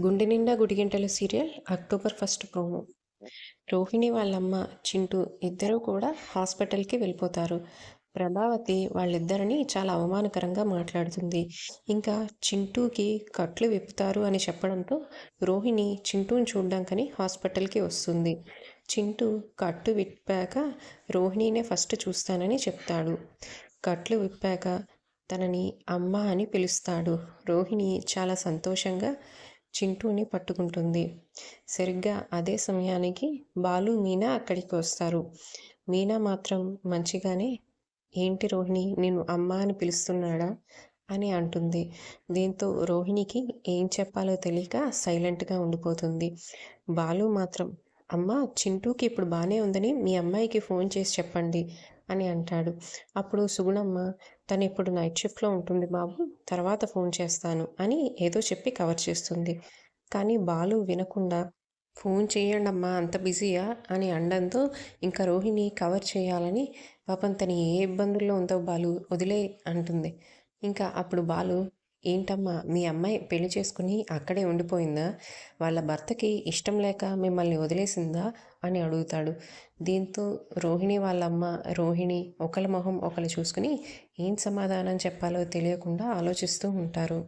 Gunde Ninda Gudigantalu serial October first promo. Rohini వాళ్ళమ్మ చింటూ ఇద్దరూ కూడా హాస్పిటల్కి వెళ్ళిపోతారు. ప్రభావతి వాళ్ళిద్దరిని చాలా అవమానకరంగా మాట్లాడుతుంది. ఇంకా చింటూకి కట్లు విప్పుతారు అని చెప్పడంతో రోహిణి చింటూని చూడ్డానికని హాస్పిటల్కి వస్తుంది. చింటూ కట్టు విప్పాక రోహిణినే ఫస్ట్ చూస్తానని చెప్తాడు. కట్లు విప్పాక తనని అమ్మ అని పిలుస్తాడు. రోహిణి చాలా సంతోషంగా చింటూని పట్టుకుంటుంది. సరిగ్గా అదే సమయానికి బాలు మీనా అక్కడికి వస్తారు. మీనా మాత్రం మంచిగానే ఏంటి రోహిణి నేను అమ్మ అని పిలుస్తున్నాడా? అని అంటుంది. దీంతో రోహిణికి ఏం చెప్పాలో తెలియక సైలెంట్గా ఉండిపోతుంది. బాలు మాత్రం అమ్మ చింటూకి ఇప్పుడు బాగానే ఉందని మీ అమ్మాయికి ఫోన్ చేసి చెప్పండి. అని అంటాడు. అప్పుడు సుగుణమ్మ తను ఇప్పుడు నైట్ షిఫ్ట్లో ఉంటుంది బాబు తర్వాత ఫోన్ చేస్తాను అని ఏదో చెప్పి కవర్ చేస్తుంది. కానీ బాలు వినకుండా ఫోన్ చేయండమ్మా అంత బిజీయా అని అనడంతో ఇంకా రోహిణి కవర్ చేయాలని పాపం తను ఏ ఇబ్బందుల్లో ఉందో బాలు వదిలే అంటుంది. ఇంకా అప్పుడు బాలు ఏంటమ్మా మీ అమ్మాయి పెళ్ళి చేసుకుని అక్కడే ఉండిపోయిందా? వాళ్ళ భర్తకి ఇష్టం లేక మిమ్మల్ని వదిలేసిందా? అని అడుగుతాడు. దీంతో రోహిణి వాళ్ళమ్మ రోహిణి ఒకళ్ళ మొహం ఒకళ్ళు చూసుకుని ఏం సమాధానం చెప్పాలో తెలియకుండా ఆలోచిస్తూ ఉంటారు.